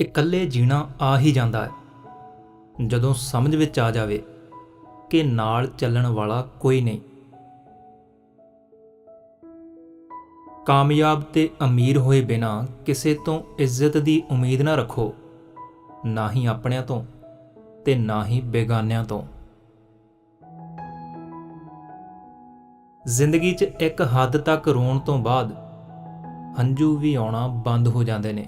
ਇਕੱਲੇ ਜੀਣਾ ਆ ਹੀ ਜਾਂਦਾ ਹੈ। ਜਦੋਂ ਸਮਝ ਵਿੱਚ ਆ ਜਾਵੇ ਕਿ ਨਾਲ ਚੱਲਣ ਵਾਲਾ ਕੋਈ ਨਹੀਂ। ਕਾਮਯਾਬ ਤੇ ਅਮੀਰ ਹੋਏ ਬਿਨਾ ਕਿਸੇ ਤੋਂ ਇੱਜ਼ਤ ਦੀ ਉਮੀਦ ਨਾ ਰੱਖੋ। ਨਾ ਹੀ ਆਪਣਿਆਂ ਤੋਂ ਤੇ ਨਾ ਹੀ ਬੇਗਾਨਿਆਂ ਤੋਂ। ਜ਼ਿੰਦਗੀ 'ਚ ਇੱਕ ਹੱਦ ਤੱਕ ਰੋਣ ਤੋਂ ਬਾਅਦ ਹੰਝੂ ਵੀ ਆਉਣਾ ਬੰਦ ਹੋ ਜਾਂਦੇ ਨੇ।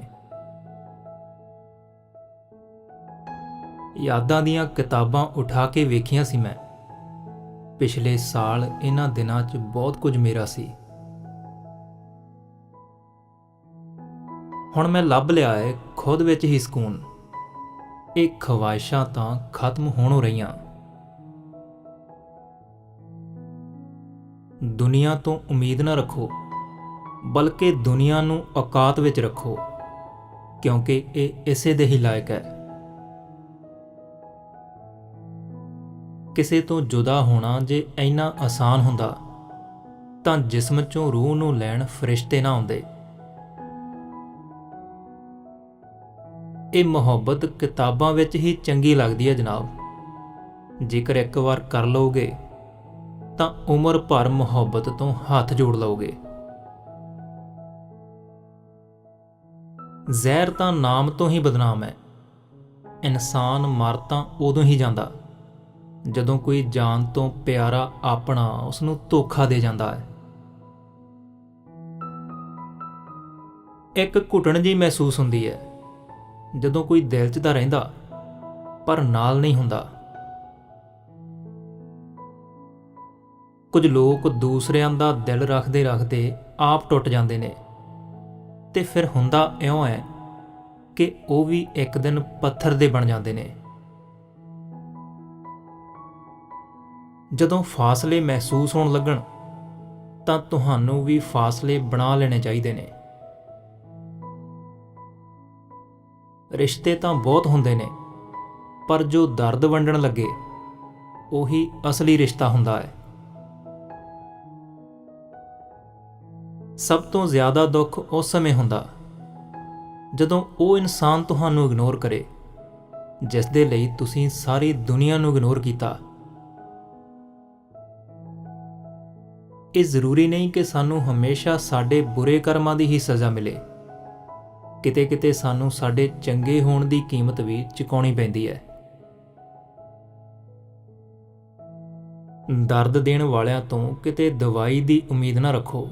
ਯਾਦਾਂ ਦੀਆਂ ਕਿਤਾਬਾਂ ਉਠਾ ਕੇ ਵੇਖੀਆਂ ਸੀ ਮੈਂ। ਪਿਛਲੇ ਸਾਲ ਇਹਨਾਂ ਦਿਨਾਂ 'ਚ ਬਹੁਤ ਕੁਝ ਮੇਰਾ ਸੀ। ਹੁਣ ਮੈਂ ਲੱਭ ਲਿਆ ਹੈ ਖੁਦ ਵਿੱਚ ਹੀ ਸਕੂਨ। ਇਹ ਖਵਾਇਸ਼ਾਂ ਤਾਂ ਖਤਮ ਹੋਣੋਂ ਰਹੀਆਂ। ਦੁਨੀਆ ਤੋਂ ਉਮੀਦ ਨਾ ਰੱਖੋ, ਬਲਕਿ ਦੁਨੀਆ ਨੂੰ ਔਕਾਤ ਵਿੱਚ ਰੱਖੋ, ਕਿਉਂਕਿ ਇਹ ਇਸੇ ਦੇ ਹੀ ਲਾਇਕ ਹੈ। ਕਿਸੇ ਤੋਂ ਜੁਦਾ ਹੋਣਾ ਜੇ ਇੰਨਾ ਆਸਾਨ ਹੁੰਦਾ, ਤਾਂ ਜਿਸਮ ਚੋਂ ਰੂਹ ਨੂੰ ਲੈਣ ਫਰਿਸ਼ਤੇ ਨਾ ਆਉਂਦੇ। ਇਹ ਮੁਹੱਬਤ ਕਿਤਾਬਾਂ ਵਿੱਚ ਹੀ ਚੰਗੀ ਲੱਗਦੀ ਹੈ, ਜਨਾਬ। ਜੇਕਰ ਇੱਕ ਵਾਰ ਕਰ ਲਓਗੇ, ਤਾਂ ਉਮਰ ਭਰ ਮੁਹੱਬਤ ਤੋਂ ਹੱਥ ਜੋੜ ਲਓਗੇ। ਜ਼ਹਿਰ ਤਾਂ ਨਾਮ ਤੋਂ ਹੀ ਬਦਨਾਮ ਹੈ। ਇਨਸਾਨ ਮਰ ਤਾਂ ਉਦੋਂ ਹੀ ਜਾਂਦਾ। ਜਦੋਂ ਕੋਈ ਜਾਨ ਤੋਂ ਪਿਆਰਾ ਆਪਣਾ ਉਸ ਨੂੰ ਧੋਖਾ ਦੇ ਜਾਂਦਾ ਹੈ। ਇੱਕ ਘੁਟਣ ਜੀ ਮਹਿਸੂਸ ਹੁੰਦੀ ਹੈ। ਜਦੋਂ ਕੋਈ ਦਿਲ 'ਚ ਤਾਂ ਰਹਿੰਦਾ, ਪਰ ਨਾਲ ਨਹੀਂ ਹੁੰਦਾ। ਕੁਝ ਲੋਕ ਦੂਸਰਿਆਂ ਦਾ ਦਿਲ ਰੱਖਦੇ ਰੱਖਦੇ ਆਪ ਟੁੱਟ ਜਾਂਦੇ ਨੇ। ਤੇ ਫਿਰ ਹੁੰਦਾ ਇਉਂ ਹੈ ਕਿ ਉਹ ਵੀ ਇੱਕ ਦਿਨ ਪੱਥਰ ਦੇ ਬਣ ਜਾਂਦੇ ਨੇ। ਜਦੋਂ ਫਾਸਲੇ ਮਹਿਸੂਸ ਹੋਣ ਲੱਗਣ, ਤਾਂ ਤੁਹਾਨੂੰ ਵੀ ਫਾਸਲੇ ਬਣਾ ਲੈਣੇ ਚਾਹੀਦੇ ਨੇ। ਰਿਸ਼ਤੇ ਤਾਂ ਬਹੁਤ ਹੁੰਦੇ ਨੇ, ਪਰ ਜੋ ਦਰਦ ਵੰਡਣ ਲੱਗੇ, ਉਹੀ ਅਸਲੀ ਰਿਸ਼ਤਾ ਹੁੰਦਾ ਹੈ। ਸਭ ਤੋਂ ਜ਼ਿਆਦਾ ਦੁੱਖ ਉਸ ਸਮੇਂ ਹੁੰਦਾ, ਜਦੋਂ ਉਹ ਇਨਸਾਨ ਤੁਹਾਨੂੰ ਇਗਨੋਰ ਕਰੇ ਜਿਸ ਦੇ ਲਈ ਤੁਸੀਂ ਸਾਰੀ ਦੁਨੀਆ ਨੂੰ ਇਗਨੋਰ ਕੀਤਾ। ਇਹ ਜ਼ਰੂਰੀ ਨਹੀਂ ਕਿ ਸਾਨੂੰ ਹਮੇਸ਼ਾ ਸਾਡੇ ਬੁਰੇ ਕਰਮਾਂ ਦੀ ਹੀ ਸਜ਼ਾ ਮਿਲੇ। ਕਿਤੇ-ਕਿਤੇ ਸਾਨੂੰ ਸਾਡੇ ਚੰਗੇ ਹੋਣ ਦੀ ਕੀਮਤ ਵੀ ਚੁਕਾਉਣੀ ਪੈਂਦੀ ਹੈ। ਦਰਦ ਦੇਣ ਵਾਲਿਆਂ ਤੋਂ ਕਿਤੇ ਦਵਾਈ ਦੀ ਉਮੀਦ ਨਾ ਰੱਖੋ।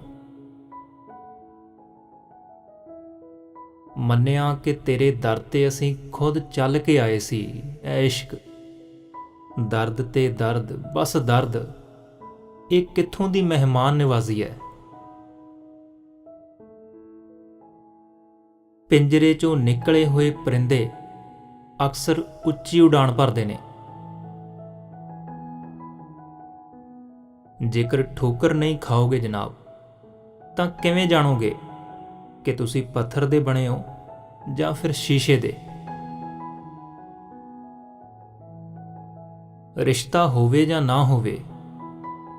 ਮੰਨਿਆ ਕਿ ਤੇਰੇ ਦਰ ਤੇ ਅਸੀਂ ਖੁਦ ਚੱਲ ਕੇ ਆਏ ਸੀ ਐ ਇਸ਼ਕ। ਦਰਦ ਤੇ ਦਰਦ, ਬਸ ਦਰਦ। ਇਹ ਕਿੱਥੋਂ ਦੀ ਮਹਿਮਾਨ ਨਿਵਾਜ਼ੀ ਹੈ? ਪਿੰਜਰੇ ਚੋਂ ਨਿਕਲੇ ਹੋਏ ਪਰਿੰਦੇ ਅਕਸਰ ਉੱਚੀ ਉਡਾਣ ਭਰਦੇ ਨੇ। ਜੇਕਰ ਠੋਕਰ ਨਹੀਂ ਖਾਓਗੇ ਜਨਾਬ, ਤਾਂ ਕਿਵੇਂ ਜਾਣੋਗੇ ਕਿ ਤੁਸੀਂ ਪੱਥਰ ਦੇ ਬਣੇ ਹੋ ਜਾਂ ਫਿਰ ਸ਼ੀਸ਼ੇ ਦੇ? ਰਿਸ਼ਤਾ ਹੋਵੇ ਜਾਂ ਨਾ ਹੋਵੇ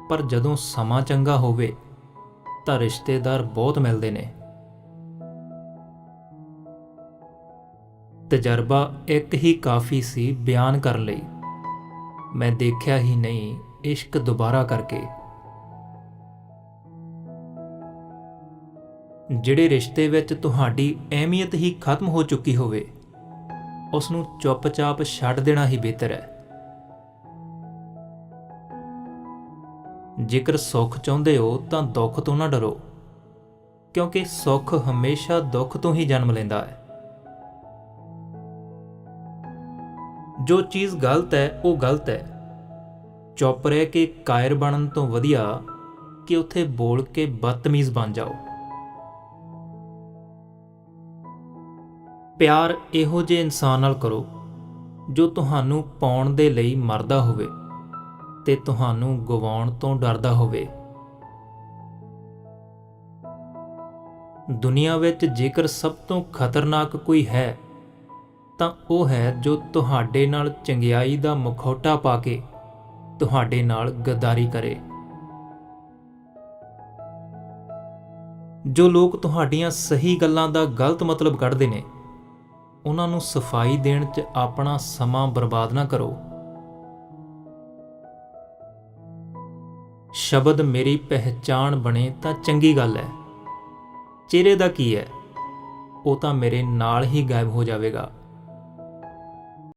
ਪਰ ਜਦੋਂ ਸਮਾਂ ਚੰਗਾ ਹੋਵੇ ਤਾਂ ਰਿਸ਼ਤੇਦਾਰ ਬਹੁਤ ਮਿਲਦੇ ਨੇ। ਤਜਰਬਾ ਇੱਕ ਹੀ ਕਾਫੀ ਸੀ ਬਿਆਨ ਕਰਨ ਲਈ। ਮੈਂ ਦੇਖਿਆ ਹੀ ਨਹੀਂ ਇਸ਼ਕ ਦੁਬਾਰਾ ਕਰਕੇ। ਜਿਹੜੇ ਰਿਸ਼ਤੇ ਵਿੱਚ ਤੁਹਾਡੀ ਅਹਿਮੀਅਤ ਹੀ ਖਤਮ ਹੋ ਚੁੱਕੀ ਹੋਵੇ ਉਸ ਨੂੰ ਚੁੱਪਚਾਪ ਛੱਡ ਦੇਣਾ ਹੀ ਬਿਹਤਰ ਹੈ। ਜੇਕਰ ਸੁੱਖ ਚਾਹੁੰਦੇ ਹੋ ਤਾਂ ਦੁੱਖ ਤੋਂ ਨਾ ਡਰੋ, ਕਿਉਂਕਿ ਸੁੱਖ ਹਮੇਸ਼ਾ ਦੁੱਖ ਤੋਂ ਹੀ ਜਨਮ ਲੈਂਦਾ ਹੈ। ਜੋ ਚੀਜ਼ ਗਲਤ ਹੈ, ਉਹ ਗਲਤ ਹੈ। ਚੁੱਪ ਰਹਿ ਕੇ ਕਾਇਰ ਬਣਨ ਤੋਂ ਵਧੀਆ ਕਿ ਉੱਥੇ ਬੋਲ ਕੇ ਬਦਤਮੀਜ਼ ਬਣ ਜਾਓ। ਪਿਆਰ ਇਹੋ ਜਿਹੇ ਇਨਸਾਨ ਨਾਲ ਕਰੋ ਜੋ ਤੁਹਾਨੂੰ ਪਾਉਣ ਦੇ ਲਈ ਮਰਦਾ ਹੋਵੇ। ਤੇ ਤੁਹਾਨੂੰ ਗਵਾਉਣ ਤੋਂ ਡਰਦਾ ਹੋਵੇ। ਦੁਨੀਆ ਵਿੱਚ ਜੇਕਰ ਸਭ ਤੋਂ ਖਤਰਨਾਕ ਕੋਈ ਹੈ, ਤਾਂ ਉਹ ਹੈ ਜੋ ਤੁਹਾਡੇ ਨਾਲ ਚੰਗਿਆਈ ਦਾ ਮੁਖੌਟਾ ਪਾ ਕੇ ਤੁਹਾਡੇ ਨਾਲ ਗਦਾਰੀ ਕਰੇ। ਜੋ ਲੋਕ ਤੁਹਾਡੀਆਂ ਸਹੀ ਗੱਲਾਂ ਦਾ ਗਲਤ ਮਤਲਬ ਕੱਢਦੇ ਨੇ, ਉਹਨਾਂ ਨੂੰ ਸਫ਼ਾਈ ਦੇਣ 'ਚ ਆਪਣਾ ਸਮਾਂ ਬਰਬਾਦ ਨਾ ਕਰੋ। ਸ਼ਬਦ ਮੇਰੀ ਪਹਿਚਾਣ ਬਣੇ ਤਾਂ ਚੰਗੀ ਗੱਲ ਹੈ। ਚਿਹਰੇ ਦਾ ਕੀ ਹੈ? ਉਹ ਤਾਂ ਮੇਰੇ ਨਾਲ ਹੀ ਗਾਇਬ ਹੋ ਜਾਵੇਗਾ।